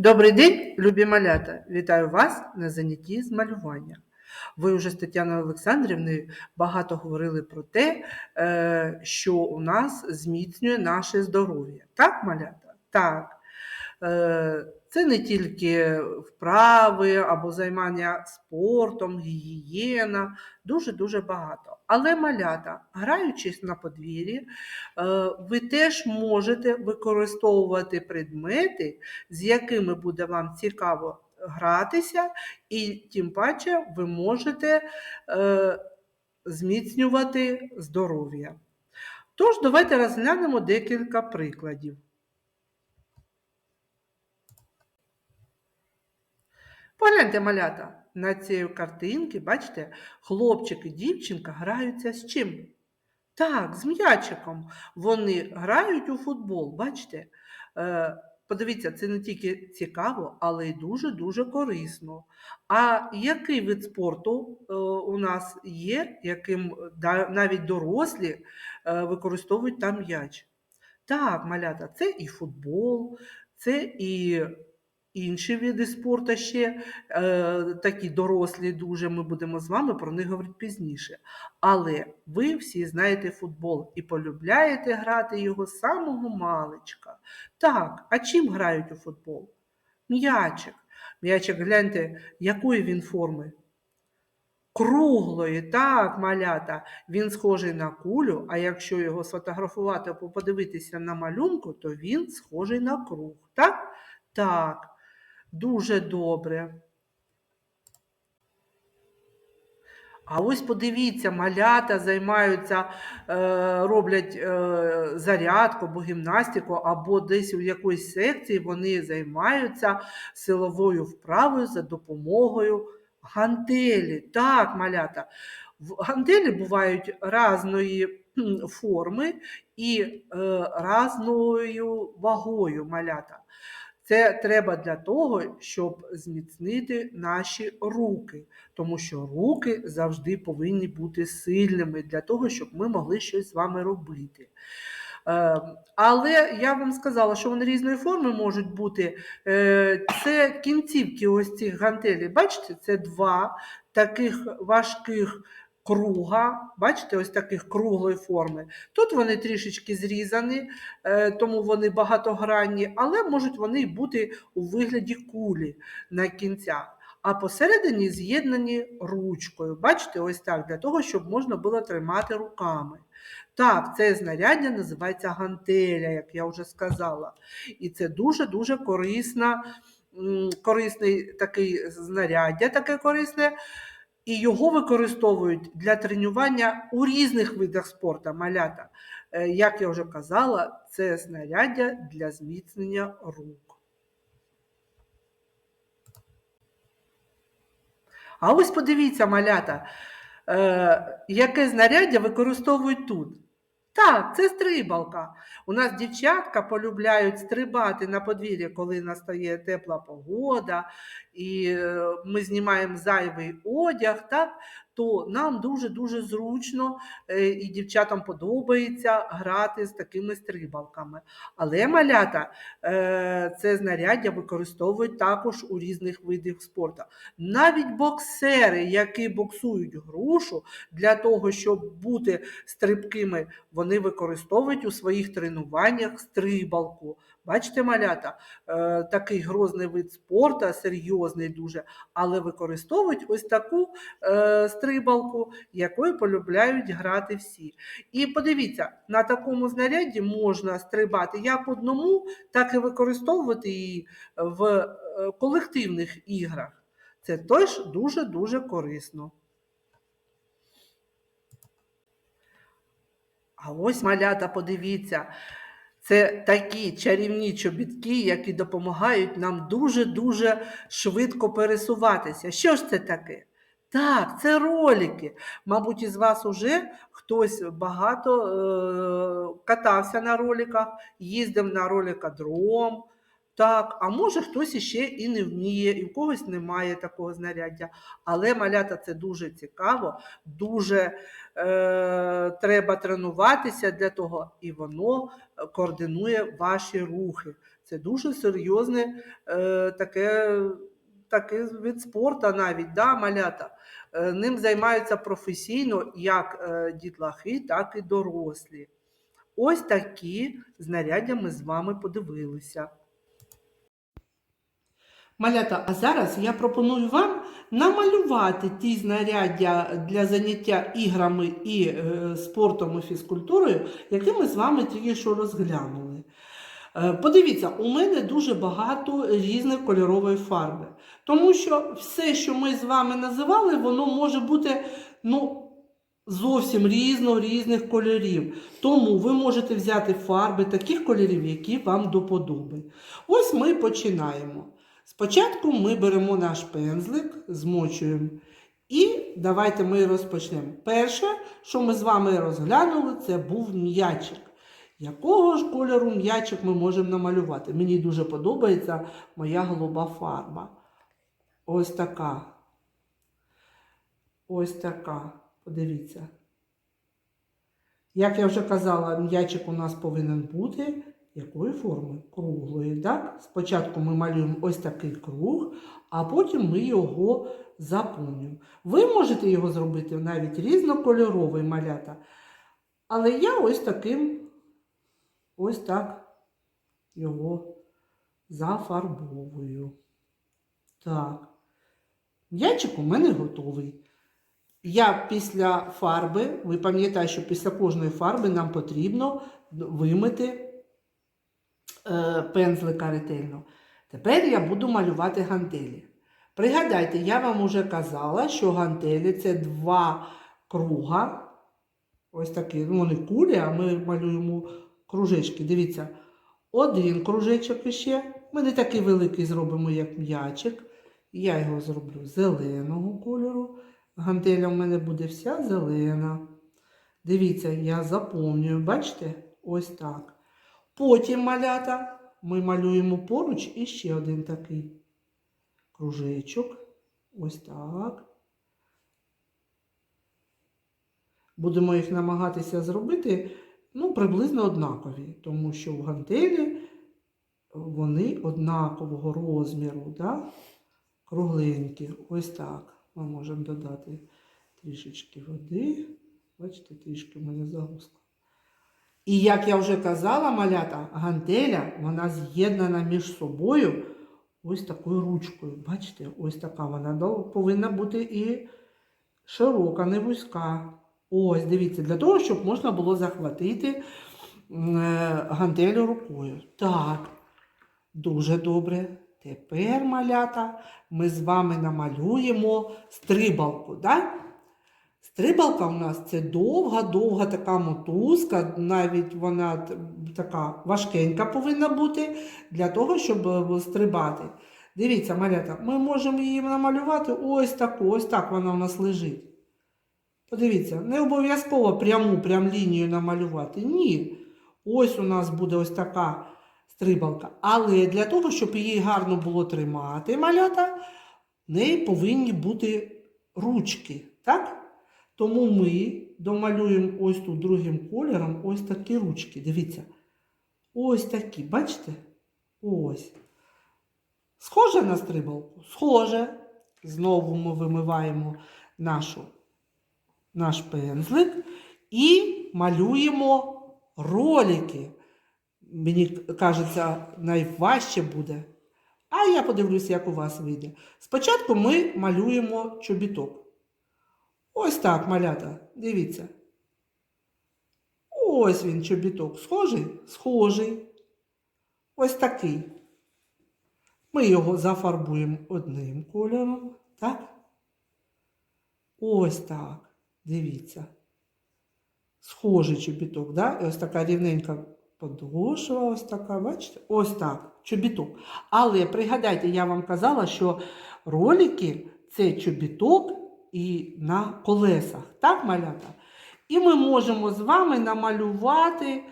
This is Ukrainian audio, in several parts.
Добрий день, любі малята! Вітаю вас на занятті з малювання. Ви вже з Тетяною Олександрівною багато говорили про те, е, що у нас зміцнює наше здоров'я. Так, малята? Так. Е, Це не тільки вправи або займання спортом, гігієна, дуже-дуже багато. Але малята, граючись на подвір'ї, е, ви теж можете використовувати предмети, з якими буде вам цікаво гратися, і тим паче ви можете е, зміцнювати здоров'я. Тож, давайте розглянемо декілька прикладів. Погляньте, малята, на цій картинці, бачите, хлопчик і дівчинка граються з чим? Так, з м'ячиком. Вони грають у футбол, бачите? Е, Подивіться, це не тільки цікаво, але й дуже-дуже корисно. А який вид спорту е, у нас є, яким да- навіть дорослі е, використовують там м'яч? Так, малята, це і футбол, це і інші види спорту ще, е, такі дорослі дуже, ми будемо з вами про них говорити пізніше. Але ви всі знаєте футбол і полюбляєте грати його з самого маличка. Так, а чим грають у футбол? М'ячик. М'ячик, гляньте, якої він форми? Круглої, так, малята, він схожий на кулю, а якщо його сфотографувати подивитися на малюнку, то він схожий на круг. Так? Так, дуже добре. А ось подивіться, малята займаються, е, роблять е, зарядку або гімнастику, або десь у якоїсь секції вони займаються силовою вправою за допомогою гантелі. Так, малята. Гантелі бувають різної форми і е, різною вагою малята. Це треба для того, щоб зміцнити наші руки, тому що руки завжди повинні бути сильними для того, щоб ми могли щось з вами робити. Е, Але я вам сказала, що вони різної форми можуть бути. Е, Це кінцівки ось цих гантелей. Бачите, це два таких важких круга, бачите, ось таких круглої форми. Тут вони трішечки зрізані, е, тому вони багатогранні, але можуть вони бути у вигляді кулі на кінцях. А посередині з'єднані ручкою. Бачите, ось так, для того, щоб можна було тримати руками. Так, це знаряддя називається гантеля, як я вже сказала. І це дуже-дуже корисна, корисний такий знаряддя, таке корисне. І його використовують для тренування у різних видах спорту, малята. Е, Як я вже казала, це снаряддя для зміцнення рук. А ось подивіться, малята, е, яке знаряддя використовують тут. Так, це стрибалка. У нас дівчатка полюбляють стрибати на подвір'ї, коли настає тепла погода, і е, ми знімаємо зайвий одяг, так, то нам дуже-дуже зручно е, і дівчатам подобається грати з такими стрибалками. Але малята е, це знаряддя використовують також у різних видах спорту. Навіть боксери, які боксують грушу, для того, щоб бути стрибкими, вони використовують у своїх тренуваннях стрибалку. Бачите, малята, е, такий грозний вид спорту, серйозний дуже, але використовують ось таку е, стрибалку, якою полюбляють грати всі. І подивіться, на такому знаряді можна стрибати як одному, так і використовувати її в е, колективних іграх. Це теж дуже-дуже корисно. А ось малята, подивіться, це такі чарівні чобітки, які допомагають нам дуже-дуже швидко пересуватися. Що ж це таке? Так, це ролики. Мабуть, із вас уже хтось багато е, катався на роликах, їздив на роликодром. Так, а може хтось іще і не вміє, і в когось немає такого знаряддя. Але малята це дуже цікаво, дуже е, треба тренуватися для того, і воно координує ваші рухи. Це дуже серйозне е, таке, таке від спорту навіть, да, малята. Е, Ним займаються професійно як е, дітлахи, так і дорослі. Ось такі знаряддя ми з вами подивилися. Малята, а зараз я пропоную вам намалювати ті знаряддя для заняття іграми і е, спортом і фізкультурою, які ми з вами тільки що розглянули. Е, Подивіться, у мене дуже багато різних кольорової фарби, тому що все, що ми з вами називали, воно може бути ну, зовсім різно різних кольорів. Тому ви можете взяти фарби таких кольорів, які вам до. Ось ми починаємо. Спочатку ми беремо наш пензлик, змочуємо. І давайте ми розпочнемо. Перше, що ми з вами розглянули, це був м'ячик. Якого ж кольору м'ячик ми можемо намалювати? Мені дуже подобається моя голуба фарба. Ось така. Ось така. Подивіться. Як я вже казала, м'ячик у нас повинен бути якої форми? Круглої. Так? Спочатку ми малюємо ось такий круг, а потім ми його заповнюємо. Ви можете його зробити навіть різнокольоровий малята. Але я ось таким, ось так його зафарбовую. Так. М'ячик у мене готовий. Я після фарби, ви пам'ятаєте, що після кожної фарби нам потрібно вимити пензлика ретельно. Тепер я буду малювати гантелі. Пригадайте, я вам уже казала, що гантелі це два круга. Ось такі, ну вони кулі, а ми малюємо кружечки. Дивіться, один кружечок іще. Ми не такий великий зробимо, як м'ячик. Я його зроблю зеленого кольору. Гантеля в мене буде вся зелена. Дивіться, я заповнюю, бачите? Ось так. Потім малята ми малюємо поруч іще один такий кружечок. Ось так. Будемо їх намагатися зробити ну, приблизно однакові, тому що в гантелі вони однакового розміру, да? кругленькі. Ось так. Ми можемо додати трішечки води. Бачите, трішки в мене загустка. І як я вже казала, малята, гантеля, вона з'єднана між собою ось такою ручкою. Бачите, ось така вона повинна бути і широка, не вузька. Ось, дивіться, для того, щоб можна було захватити е, гантелю рукою. Так, дуже добре. Тепер, малята, ми з вами намалюємо стрибалку. Да? Стрибалка у нас це довга-довга така мотузка, навіть вона така важкенька повинна бути для того, щоб е, стрибати. Дивіться, малята, ми можемо її намалювати ось таку, ось так вона у нас лежить. Подивіться, не обов'язково пряму прям лінію намалювати. Ні. Ось у нас буде ось така стрибалка. Але для того, щоб її гарно було тримати, малята, в неї повинні бути ручки. Так? Тому ми домалюємо ось тут другим кольором ось такі ручки. Дивіться. Ось такі, бачите? Ось. Схоже на стрибалку? Схоже. Знову ми вимиваємо нашу, наш пензлик і малюємо ролики. Мені кажеться, найважче буде. А я подивлюся, як у вас вийде. Спочатку ми малюємо чобіток. Ось так, малята, дивіться. Ось він чобіток. Схожий? Схожий. Ось такий. Ми його зафарбуємо одним кольором, так? Ось так. Дивіться. Схожий чобіток, да? І ось така рівненька подошва, ось така, бачите? Ось так, чобіток. Але пригадайте, я вам казала, що ролики це чобіток і на колесах, так, малята? І ми можемо з вами намалювати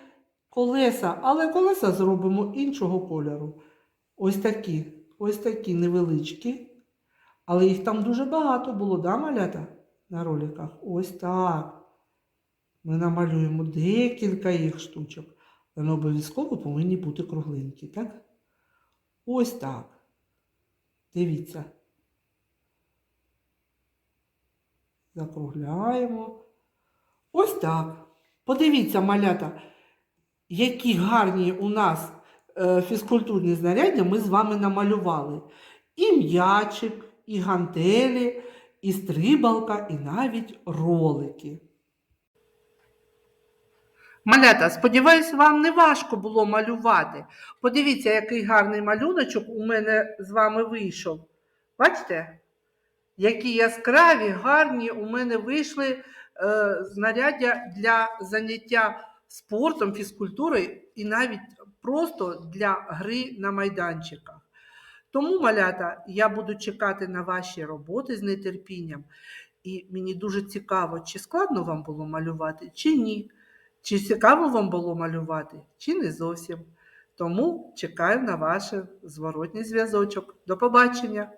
колеса, але колеса зробимо іншого кольору. Ось такі, ось такі невеличкі. Але їх там дуже багато було, да, малята? На роликах. Ось так. Ми намалюємо декілька їх штучок. Вони обов'язково повинні бути кругленькі, так? Ось так. Дивіться. Закругляємо. Ось так. Подивіться, малята, які гарні у нас е, фізкультурні знаряддя ми з вами намалювали. І м'ячик, і гантелі, і стрибалка, і навіть ролики. Малята, сподіваюсь, вам не важко було малювати. Подивіться, який гарний малюночок у мене з вами вийшов. Бачите? Які яскраві, гарні у мене вийшли е, знаряддя для заняття спортом, фізкультурою і навіть просто для гри на майданчиках. Тому, малята, я буду чекати на ваші роботи з нетерпінням. І мені дуже цікаво, чи складно вам було малювати, чи ні. Чи цікаво вам було малювати, чи не зовсім. Тому чекаю на ваш зворотній зв'язочок. До побачення!